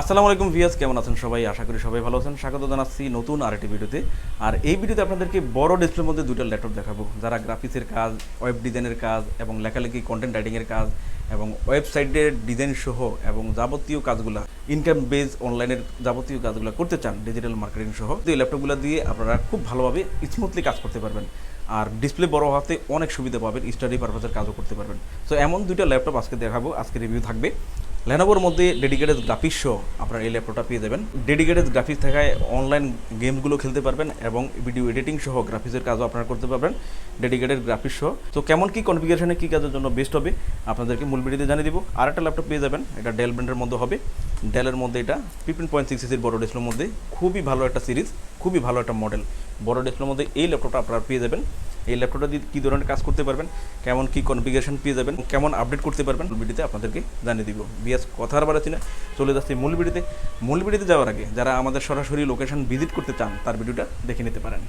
আসসালামু আলাইকুম ভিয়াস কেমন আছেন সবাই? আশা করি সবাই ভালো আছেন। স্বাগত জানাচ্ছি নতুন আরেকটি ভিডিওতে। আর এই ভিডিওতে আপনাদেরকে বড় ডিসপ্লের মধ্যে দুটো ল্যাপটপ দেখাবো। যারা গ্রাফিক্সের কাজ ওয়েব ডিজাইনের কাজ এবং লেখালেখি কন্টেন্ট রাইটিংয়ের কাজ এবং ওয়েবসাইটের ডিজাইন সহ এবং যাবতীয় কাজগুলো ইনকাম বেজ অনলাইনের যাবতীয় কাজগুলো করতে চান ডিজিটাল মার্কেটিং সহ এই ল্যাপটপগুলো দিয়ে আপনারা খুব ভালোভাবে স্মুথলি কাজ করতে পারবেন। আর ডিসপ্লে বড় হওয়াতে অনেক সুবিধা পাবেন স্টাডি পারপাসের কাজও করতে পারবেন। তো এমন দুইটা ল্যাপটপ আজকে দেখাবো। আজকে রিভিউ থাকবে লেনোভোর মধ্যে ডেডিকেটেড গ্রাফিক্স সহ আপনারা এই ল্যাপটপটা পেয়ে যাবেন। ডেডিকেটেড গ্রাফিক্স থাকায় অনলাইন গেমগুলো খেলতে পারবেন এবং ভিডিও এডিটিং সহ গ্রাফিক্সের কাজও আপনারা করতে পারবেন। ডেডিকেটেড গ্রাফিক্স সহ তো কেমন কি কনফিগারেশনে কী কাজের জন্য বেস্ট হবে আপনাদেরকে মূল ভিডিওতে জানিয়ে দিব। আর একটা ল্যাপটপ পেয়ে যাবেন, এটা ডেল ব্র্যান্ডের মধ্যে হবে। ডেলের মধ্যে এটা ফিফটিন পয়েন্ট সিক্স সিসির বড় ডিসপ্লের মধ্যে। খুবই ভালো একটা সিরিজ খুবই ভালো একটা মডেল বড় ডিসপ্লের মধ্যে এই ল্যাপটপটা আপনারা পেয়ে যাবেন। এই ল্যাপটপটা দিয়ে কী ধরনের কাজ করতে পারবেন, কেমন কি কনফিগারেশন পেয়ে যাবেন, কেমন আপডেট করতে পারবেন ভিডিওতে আপনাদেরকে জানিয়ে দিব। বিএস কথা আর বাড়াচ্ছি না, চলে যাচ্ছি মূল ভিডিওতে। মূল ভিডিওতে যাওয়ার আগে যারা আমাদের সরাসরি লোকেশন ভিজিট করতে চান, তার ভিডিওটা দেখে নিতে পারেন।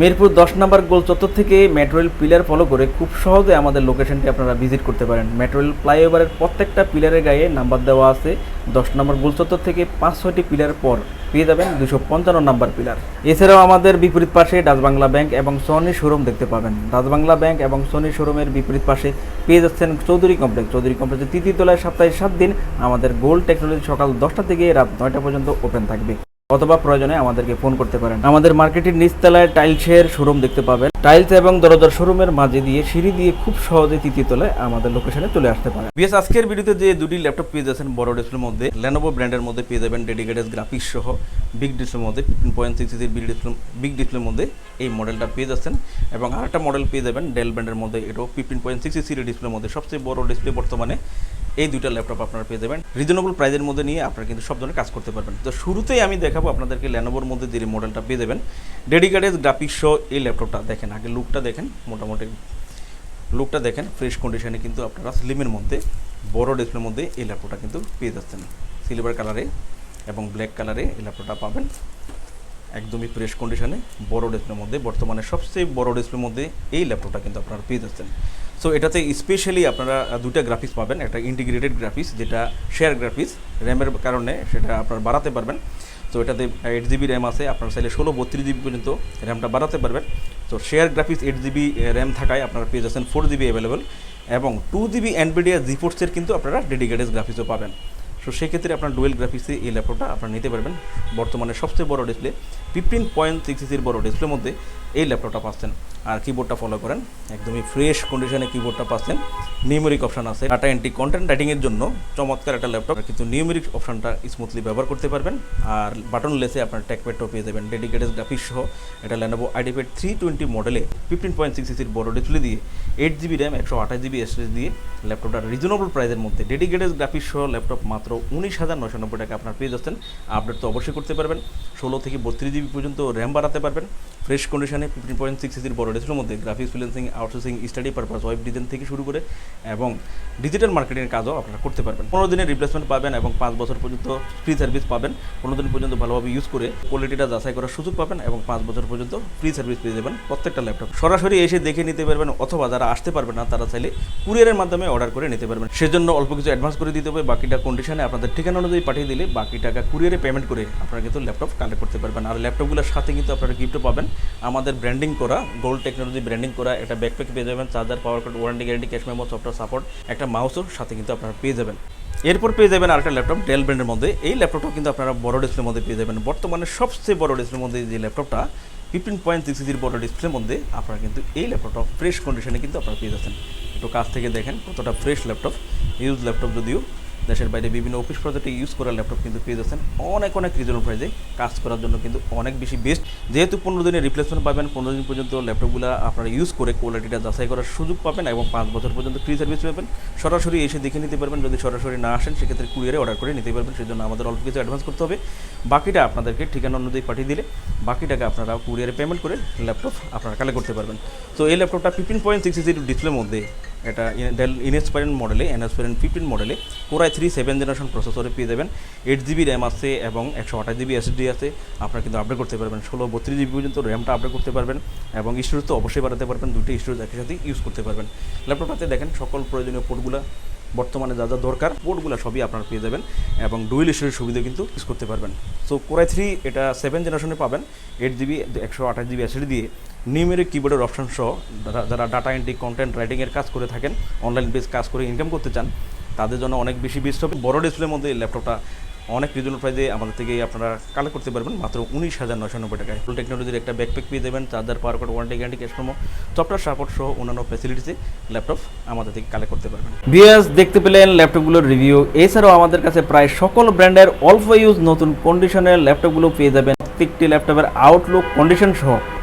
মিরপুর দশ নম্বর গোল চত্বর থেকে মেট্রোয়েল পিলার ফলো করে খুব সহজে আমাদের লোকেশনটি আপনারা ভিজিট করতে পারেন। মেট্রোয়েল ফ্লাইওভারের প্রত্যেকটা পিলারের গায়ে নাম্বার দেওয়া আছে। দশ নম্বর গোল চত্বর থেকে পাঁচ ছয়টি পিলার পর পেয়ে যাবেন দুশো পঞ্চান্ন নাম্বার পিলার। এছাড়াও আমাদের বিপরীত পাশে ডাচবাংলা ব্যাংক এবং সনি শোরুম দেখতে পাবেন। ডাচবাংলা ব্যাংক এবং সনি শোরুমের বিপরীত পাশে পেয়ে যাচ্ছেন চৌধুরী কমপ্লেক্স। চৌধুরী কমপ্লেক্সের তৃতীয় তলায় সপ্তাহে সাত দিন আমাদের গোল্ড টেকনোলজি সকাল দশটা থেকে রাত নয়টা পর্যন্ত ওপেন থাকবে। অথবা প্রয়োজনে আমাদেরকে ফোন করতে পারেন। আমাদের মার্কেটের নিচতলায় টাইলসের শোরুম দেখতে পাবেন। টাইলস এবং দরজার শোরুমের মাঝে দিয়ে সিঁড়ি দিয়ে খুব সহজে তৃতীয় তলায় আমাদের লোকেশনে চলে আসতে পারেন। বিএস আজকের ভিডিওতে যে দুটি ল্যাপটপ পেয়ে যাচ্ছেন বড় ডিসপ্লের মধ্যে লেনোভো ব্র্যান্ডের মধ্যে পেয়ে যাবেন ডেডিকেটেড গ্রাফিক্স সহ বিগ ডিসপ্লের মধ্যে fifteen point six big display big ডিসপ্লের মধ্যে এই মডেলটা পেয়ে যাচ্ছেন। এবং আরেকটা মডেল পেয়ে যাবেন ডেল ব্র্যান্ডের মধ্যে, এটাও ফিফটিন পয়েন্ট সিক্স সিরি ডিসপ্লের মধ্যে। সবচেয়ে বড় ডিসপ্লে বর্তমানে এই দুইটা ল্যাপটপ আপনারা পেয়ে যাবেন। রিজনেবল প্রাইজের মধ্যে নিয়ে আপনারা কিন্তু সব ধরনের কাজ করতে পারবেন। তো শুরুতেই আমি দেখাবো আপনাদেরকে ল্যানোভোর মধ্যে যে মডেলটা পেয়ে যাবেন। ডেডিকেটেড গ্রাফিক্স সহ এই ল্যাপটপটা দেখেন, আগে লুকটা দেখেন, মোটামুটি লুকটা দেখেন ফ্রেশ কন্ডিশনে কিন্তু আপনারা স্লিমের মধ্যে, বড় ডিসপ্লের মধ্যে এই ল্যাপটপটা কিন্তু পেয়ে যাচ্ছেন। সিলভার কালারে এবং ব্ল্যাক কালারে এই ল্যাপটপটা পাবেন। একদমই ফ্রেশ কন্ডিশনে বড় ডিসপ্লের মধ্যে, বর্তমানে সবচেয়ে বড় ডিসপ্লের মধ্যে এই ল্যাপটপটা কিন্তু আপনারা পেয়ে যাচ্ছেন। সো এটাতে স্পেশালি আপনারা দুইটা গ্রাফিক্স পাবেন, একটা ইন্টিগ্রেটেড গ্রাফিক্স যেটা শেয়ার গ্রাফিক্স র্যামের কারণে সেটা আপনারা বাড়াতে পারবেন। তো এটাতে এইট জিবি র্যাম আছে, আপনারা চাইলে ষোলো বত্রিশ জিবি পর্যন্ত র্যামটা বাড়াতে পারবেন। তো share graphics eight GB RAM থাকায় আপনারা পেয়ে যাচ্ছেন ফোর জিবি অ্যাভেলেবেল এবং টু জিবি অ্যানবিডিয়া জিফোর্সের কিন্তু আপনারা ডেডিকেটেড গ্রাফিক্সও পাবেন। সো সেক্ষেত্রে আপনার ডুয়েল গ্রাফিক্সে এই ল্যাপটপটা আপনারা নিতে পারবেন। বর্তমানে সবচেয়ে বড় ডিসপ্লে ফিফটিন পয়েন্ট সিক্স সির বড় ডিসপ্লের মধ্যে এই ল্যাপটপটা পাচ্ছেন। আর কিবোর্ডটা ফলো করেন। একদমই ফ্রেশ কন্ডিশনে কিবোর্ডটা পাচ্ছেন। নিউমেরিক অপশান আছে। ডাটা এন্ট্রি কন্টেন্ট রাইটিংয়ের জন্য চমৎকার একটা ল্যাপটপ কিন্তু নিউমেরিক অপশনটা স্মুথলি ব্যবহার করতে পারবেন। আর বাটন লেসে আপনার ট্যাকপ্যাডটাও পেয়ে যাবেন। ডেডিকেটেড গ্রাফিক্স সহ এটা ল্যানোভো আইডিপ্যাড থ্রি টোয়েন্টি মডেলে ফিফটিন পয়েন্ট সিক্স সিসির বড় ডিসপ্লে দিয়ে এইট জিবি র্যাম একশো আঠাশ জিবি এসএস দিয়ে ল্যাপটপটা রিজনেবল প্রাইসের মধ্যে। ডেডিকেটেড গ্রাফিক্স সহ ল্যাপটপ মাত্র উনিশ হাজার নশো নব্বই টাকা আপনার পেয়ে যাচ্ছেন। আপডেট তো অবশ্যই করতে পারবেন। ষোলো থেকে বত্রিশ জিবি পর্যন্ত র্যাম বাড়াতে পারবেন। ফ্রেশ কন্ডিশনে ফিফটিন পয়েন্ট সিক্স সিসির বড় ডিসপ্লের মধ্যে graphics freelancing outsourcing study purpose web design থেকে শুরু করে এবং ডিজিটাল মার্কেটিংয়ের কাজও আপনারা করতে পারবেন। পনেরো দিনের রিপ্লেসমেন্ট পাবেন এবং পাঁচ বছর পর্যন্ত ফ্রি সার্ভিস পাবেন। পনেরো দিন পর্যন্ত ভালোভাবে ইউজ করে কোয়ালিটিটা যাচাই করার সুযোগ পাবেন এবং পাঁচ বছর পর্যন্ত ফ্রি সার্ভিস পেয়ে যাবেন প্রত্যেকটা ল্যাপটপ সরাসরি এসে দেখে নিতে পারবেন অথবা যারা আসতে পারবেন না, তারা চাইলে কুরিয়ারের মাধ্যমে অর্ডার করে নিতে পারবেন। সেজন্য অল্প কিছু অ্যাডভান্স করে দিতে হবে। বাকিটা কন্ডিশনে আপনাদের ঠিকানা অনুযায়ী পাঠিয়ে দিলে বাকি টাকা কুরিয়ারে পেমেন্ট করে আপনারা কিন্তু ল্যাপটপ কালেক্ট করতে পারবেন। আর ল্যাপটপগুলোর সাথে কিন্তু আপনারা গিফটও পাবেন। আমাদের ব্র্যান্ডিং করা গোল্ড টেকনোলজি ব্র্যান্ডিং করা, একটা ব্যাকপ্যাক পেয়ে যাবেন charger power cord warranty guarantee cash memo software support একটা মাউসও সাথে কিন্তু আপনারা পেয়ে যাবেন। এরপর পেয়ে যাবেন আরেকটা ল্যাপটপ ডেল ব্র্যান্ডের মধ্যে। এই ল্যাপটপটাও কিন্তু আপনারা বড় ডিসপ্লের মধ্যে পেয়ে যাবেন। বর্তমানে সবচেয়ে বড় ডিসপ্লের মধ্যে যে ল্যাপটপটা ফিফটিন পয়েন্ট সিক্স সিজির বড় ডিসপ্লের মধ্যে আপনারা কিন্তু এই ল্যাপটপটা ফ্রেশ কন্ডিশনে কিন্তু আপনারা পেয়ে যাচ্ছেন। একটু কাছ থেকে দেখেন কতটা ফ্রেশ ল্যাপটপ ইউজ ল্যাপটপ যদিও। দেশের বাইরে বিভিন্ন অফিস প্রজেক্টে ইউজ করা ল্যাপটপ কিন্তু পেয়ে যাচ্ছেন। অনেক অনেক রিজনেবল প্রাইসে কাজ করার জন্য কিন্তু অনেক বেশি বেস্ট যেহেতু পনেরো দিনের রিপ্লেসমেন্ট পাবেন, পনেরো দিন পর্যন্ত ল্যাপটপগুলো আপনারা ইউজ করে কোয়ালিটিটা যাচাই করার সুযোগ পাবেন এবং পাঁচ বছর পর্যন্ত ফ্রি সার্ভিস পাবেন। সরাসরি এসে দেখে নিতে পারবেন, যদি সরাসরি না আসেন, সেক্ষেত্রে কুরিয়ারে অর্ডার করে নিতে পারবেন। সেজন্য আমাদের অল্প কিছু অ্যাডভান্স করতে হবে। বাকিটা আপনাদেরকে ঠিকানা অনুযায়ী পাঠিয়ে দিলে বাকি টাকা আপনারা কুরিয়ারে পেমেন্ট করে ল্যাপটপ আপনারা কালেক্ট করতে পারবেন। তো এই ল্যাপটপটা ফিফটিন পয়েন্ট সিক্স সিসির ডিসপ্লের মধ্যে, এটা ডেল ইনএসপারেন্ট মডেলে এনএসপারেন্ট ফিফটিন মডেলে Core i three seven generation প্রসেসরে পেয়ে যাবেন। এইট জিবি র্যাম আছে এবং একশো আঠাশ জিবি এসডি আছে। আপনারা কিন্তু আপডেট করতে পারবেন। ষোলো, বত্রিশ জিবি পর্যন্ত র্যামটা আপডেট করতে পারবেন এবং স্টোরেজ তো অবশ্যই বাড়াতে পারবেন। দুটো স্টোরেজ একই সাথে ইউজ করতে পারবেন। ল্যাপটপটাতে দেখেন সকল প্রয়োজনীয় পোর্টগুলো বর্তমানে যা যা দরকার পোর্টগুলো সবই আপনারা পেয়ে যাবেন এবং ডুয়েল স্টোরের সুবিধা কিন্তু ইউজ করতে পারবেন। সো কোরাই থ্রি এটা সেভেন জেনারেশনে পাবেন এইট জিবি একশো আঠাশ জিবি অ্যাসিড দিয়ে। নিউমেরিক কিবোর্ডের অপশন সহ যারা- ডাটা এন্ট্রি কন্টেন্ট রাইটিংয়ের কাজ করে থাকেন অনলাইন বেস কাজ করে ইনকাম করতে চান, তাদের জন্য অনেক বেশি বেস্ট হবে। বড় ডিসপ্লের মধ্যে এই ল্যাপটপটা অনেক রিজনেবল প্রাইজে আমাদের থেকে আপনারা কালেক্ট করতে পারবেন, মাত্র উনিশ হাজার নয়শো নব্বই টাকায়। ফুল টেকনোলজির একটা ব্যাকপ্যাক পেয়ে দেবেন charger power cord warranty guarantee cash promo software support সহ অন্যান্য ফ্যাসিলিটিসে ল্যাপটপ আমাদের থেকে কালেক্ট করতে পারবেন। বিএস দেখতে পেলেন ল্যাপটপগুলোর রিভিউ এছাড়াও আমাদের কাছে প্রায় সকল ব্র্যান্ডের অল্প ইউজ নতুন কন্ডিশনের ল্যাপটপগুলো পেয়ে যাবেন। প্রত্যেকটি ল্যাপটপের আউটলুক কন্ডিশন সহ।